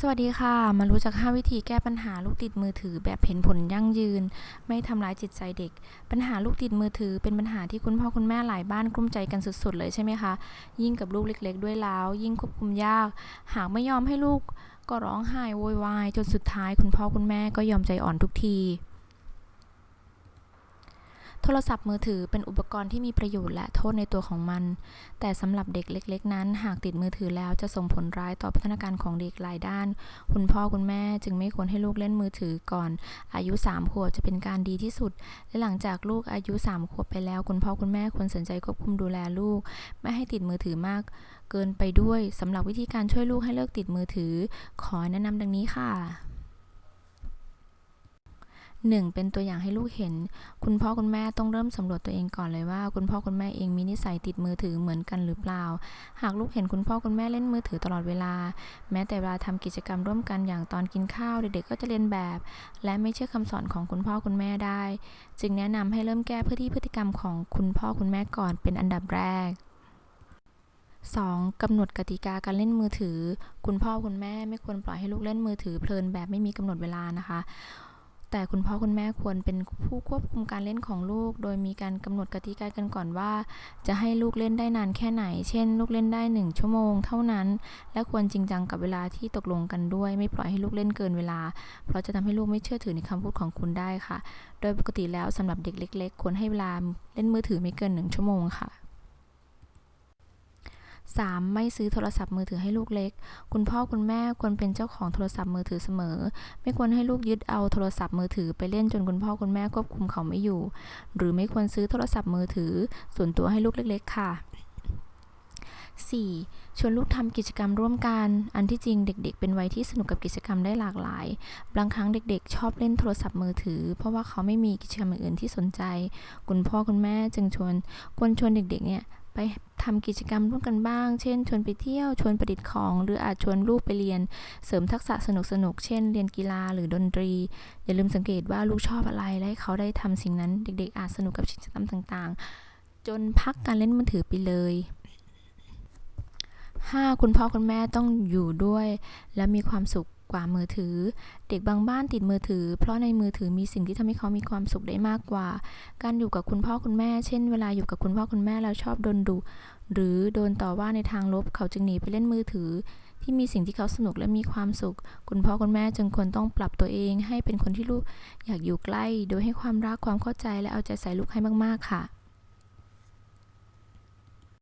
สวัสดีค่ะ มารู้จัก 5 วิธีแก้ปัญหาลูกติดมือถือแบบเห็นผลยั่งยืน ไม่ทำร้ายจิตใจเด็ก ปัญหาลูกติดมือถือเป็นปัญหาที่คุณพ่อคุณแม่หลายบ้านกลุ้มใจกันสุดๆเลยใช่ไหมคะ ยิ่งกับลูกเล็ก ๆ ด้วยแล้ว ยิ่งควบคุมยาก หากไม่ยอมให้ลูกก็ร้องไห้โวยวายจนสุดท้ายคุณพ่อคุณแม่ก็ยอมใจอ่อนทุกที ทรศัพท์มือถือเป็นอุปกรณ์ที่มีประโยชน์และโทษในตัวของมัน แต่สำหรับเด็กเล็ก ๆ นั้น หากติดมือถือแล้วจะส่งผลร้ายต่อพัฒนาการของเด็กหลายด้าน คุณพ่อคุณแม่จึงไม่ควรให้ลูกเล่นมือถือก่อน อายุ 3 ขวบจะเป็นการดีที่สุด และหลังจากลูกอายุ 3 ขวบไปแล้ว คุณพ่อคุณแม่ควรสนใจควบคุมดูแลลูก ไม่ให้ติดมือถือมาก เกินไปด้วยสำหรับวิธีการช่วยลูกให้เลิกติดมือถือ ขอแนะนำดังนี้ค่ะ 1. เป็นตัวอย่างให้ลูกเห็น คุณพ่อคุณแม่ต้องเริ่มสำรวจตัวเองก่อนเลยว่า คุณพ่อคุณแม่เองมีนิสัยติดมือถือเหมือนกันหรือเปล่า หากลูกเห็นคุณพ่อคุณแม่เล่นมือถือตลอดเวลา แม้แต่เวลาทำกิจกรรมร่วมกันอย่างตอนกินข้าวเด็กๆก็จะเรียนแบบ และไม่เชื่อคำสอนของคุณพ่อคุณแม่ได้ จึงแนะนำให้เริ่มแก้พฤติพฤติกรรมของคุณพ่อคุณแม่ก่อนเป็นอันดับแรก 2. กำหนดกติกาการเล่นมือถือ คุณพ่อคุณแม่ไม่ควรปล่อยให้ลูกเล่นมือถือเพลินแบบไม่มีกำหนดเวลานะคะ แต่คุณพ่อคุณแม่ควรเป็นผู้ควบคุมการเล่นของลูก โดยมีการกำหนดกติกากันก่อนว่า จะให้ลูกเล่นได้นานแค่ไหน เช่น ลูกเล่นได้ 1 ชั่วโมงเท่านั้น และควรจริงจังกับเวลาที่ตกลงกันด้วย ไม่ปล่อยให้ลูกเล่นเกินเวลา เพราะจะทำให้ลูกไม่เชื่อถือในคำพูดของคุณได้ค่ะ โดยปกติแล้วสำหรับเด็กเล็ก ๆ ควรให้เวลาเล่นมือถือไม่เกิน 1 ชั่วโมงค่ะ 3. ไม่ซื้อโทรศัพท์มือถือให้ลูกเล็ก คุณพ่อคุณแม่ควรเป็นเจ้าของโทรศัพท์มือถือเสมอ ไม่ควรให้ลูกยึดเอาโทรศัพท์มือถือไปเล่นจนคุณพ่อคุณแม่ควบคุมเขาไม่อยู่ หรือไม่ควรซื้อโทรศัพท์มือถือ ส่วนตัวให้ลูกเล็ก ๆ ค่ะ 4. ชวนลูกทำกิจกรรมร่วมกัน อันที่จริงเด็ก ๆ เป็นวัยที่สนุกกับกิจกรรมได้หลากหลาย บางครั้งเด็กๆ ชอบเล่นโทรศัพท์มือถือ เพราะว่าเขาไม่มีกิจกรรมอื่นที่สนใจ คุณพ่อคุณแม่จึงชวนควรชวนเด็กๆเนี่ย ไปทำกิจกรรมร่วมกันบ้าง เช่น ชวนไปเที่ยว ชวนประดิษฐ์ของ หรืออาจชวนลูกไปเรียน เสริมทักษะสนุกๆเช่น เรียนกีฬาหรือดนตรี อย่าลืมสังเกตว่าลูกชอบอะไร และให้เขาได้ทำสิ่งนั้น เด็กๆ อาจสนุกกับกิจกรรมต่างๆ จนพักการเล่นมือถือไปเลย 5. คุณพ่อคุณแม่ต้องอยู่ด้วย และมีความสุข กว่ามือถือ เด็กบางบ้านติดมือถือ เพราะในมือถือมีสิ่งที่ทำให้เขามีความสุขได้มากกว่า การอยู่กับคุณพ่อคุณแม่ เช่น เวลาอยู่กับคุณพ่อคุณแม่แล้วชอบโดนดุหรือโดนต่อว่าในทางลบเขาจึงหนีไปเล่นมือถือ ที่มีสิ่งที่เขาสนุกและมีความสุข คุณพ่อคุณแม่จึงควรต้องปรับตัวเอง ให้เป็นคนที่ลูกอยากอยู่ใกล้ โดยให้ความรักความเข้าใจและเอาใจใส่ลูกให้มากๆค่ะ